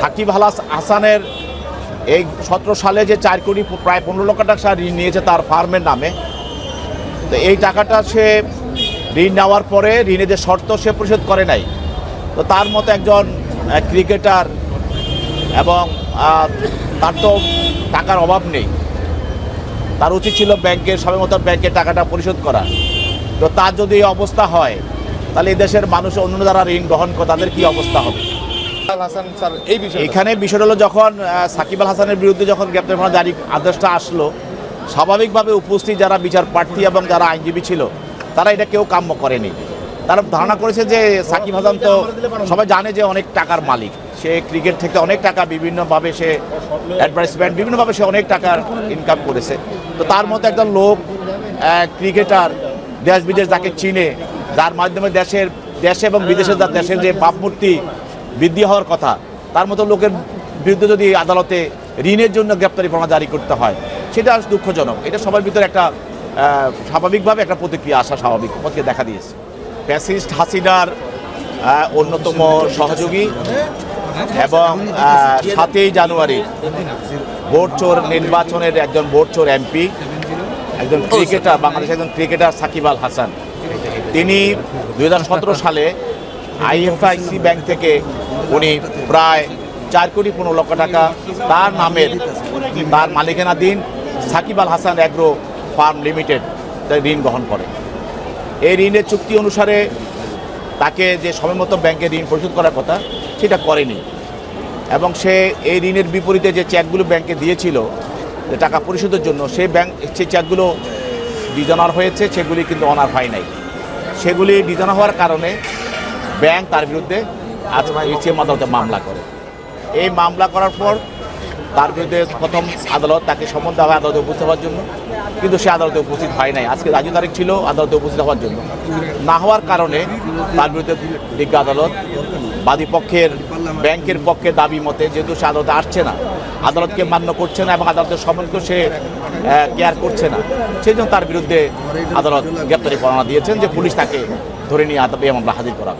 সাকিব হালাস হাসানের এই সতেরো সালে যে চার কোটি প্রায় পনেরো লক্ষ টাকা ঋণ নিয়েছে তার ফার্মের নামে। তো এই টাকাটা সে ঋণ নেওয়ার পরে ঋণের যে শর্ত সে পরিশোধ করে নাই। তো তার মতো একজন ক্রিকেটার এবং তার তো টাকার অভাব নেই। তার উচিত ছিল ব্যাংকের সবাই মতো ব্যাংকের টাকাটা পরিশোধ করা। তো তার যদি অবস্থা হয়, তাহলে এই দেশের মানুষ অন্য যারা ঋণ গ্রহণ করে, তাদের কী অবস্থা হবে? এখানে বিষয়টা হলো যখন সাকিব আল হাসানের বিরুদ্ধে যখন গ্রেপ্তার পরোয়ানা জারি আদেশটা আসলো, স্বাভাবিকভাবে উপস্থিত যারা বিচার প্রার্থী এবং যারা আইনজীবী ছিল, তারা এটা কেউ কাম্য করেনি। তারা ধারণা করেছে যে সাকিব হাসান তো সবাই জানে যে অনেক টাকার মালিক। সে ক্রিকেট থেকে অনেক টাকা বিভিন্নভাবে সে অ্যাডভার্টাইজমেন্ট বিভিন্নভাবে সে অনেক টাকার ইনকাম করেছে। তো তার মধ্যে একজন লোক ক্রিকেটার দেশ বিদেশ যাকে চিনে, যার মাধ্যমে দেশের, দেশে এবং বিদেশে দেশের যে ভাবমূর্তি বৃদ্ধি হওয়ার কথা, তার মতো লোকের বিরুদ্ধে যদি আদালতে ঋণের জন্য গ্রেপ্তারি পরোয়ানা জারি করতে হয়, সেটা দুঃখজনক। এটা সবার ভিতরে একটা স্বাভাবিকভাবে একটা প্রতিক্রিয়া আসা স্বাভাবিক, পথকে দেখা দিয়েছে। প্যাসিস্ট হাসিনার অন্যতম সহযোগী এবং সাতই জানুয়ারি ভোট চোর নির্বাচনের একজন ভোট চোর এমপি, একজন ক্রিকেটার, বাংলাদেশের একজন ক্রিকেটার সাকিব আল হাসান। তিনি দু হাজার সতেরো সালে আইএফআইসি ব্যাংক থেকে উনি প্রায় চার কোটি পনেরো লক্ষ টাকা তার নামের তার মালিকানাধীন Shakib Al Hasan agro farm limited ঋণ গ্রহণ করে। এই ঋণের চুক্তি অনুসারে তাকে যে সময়মতো ব্যাংকে ঋণ পরিশোধ করার কথা সেটা করেনি। এবং সে এই ঋণের বিপরীতে যে চেকগুলো ব্যাংকে দিয়েছিল, যে টাকা পরিশোধের জন্য সেই ব্যাংক সেই চেকগুলো ডিজনার হয়েছে, সেগুলি কিন্তু অনার হয় নাই। সেগুলি ডিজনার হওয়ার কারণে ব্যাংক তার বিরুদ্ধে আজ এসিএম আদালতে মামলা করে। এই মামলা করার পর তার বিরুদ্ধে প্রথম আদালত তাকে সম্মত দেওয়া হয় আদালতে উপস্থিত হওয়ার জন্য। কিন্তু সে আদালতে উপস্থিত হয় নাই। আজকে রাজু তারিখ ছিল, আদালতে উপস্থিত হওয়ার জন্য। না হওয়ার কারণে তার বিরুদ্ধে বিজ্ঞ আদালত বাদী পক্ষের, ব্যাংকের পক্ষে দাবি মতে যেহেতু সে আদালতে আসছে না, আদালতকে মান্য করছে না এবং আদালতের সমনকে সে কেয়ার করছে না। সেই জন্য তার বিরুদ্ধে আদালত গ্রেপ্তারি পরোয়ানা দিয়েছেন যে পুলিশ তাকে ধরে নিয়ে আদালতে মামলা হাজির করা।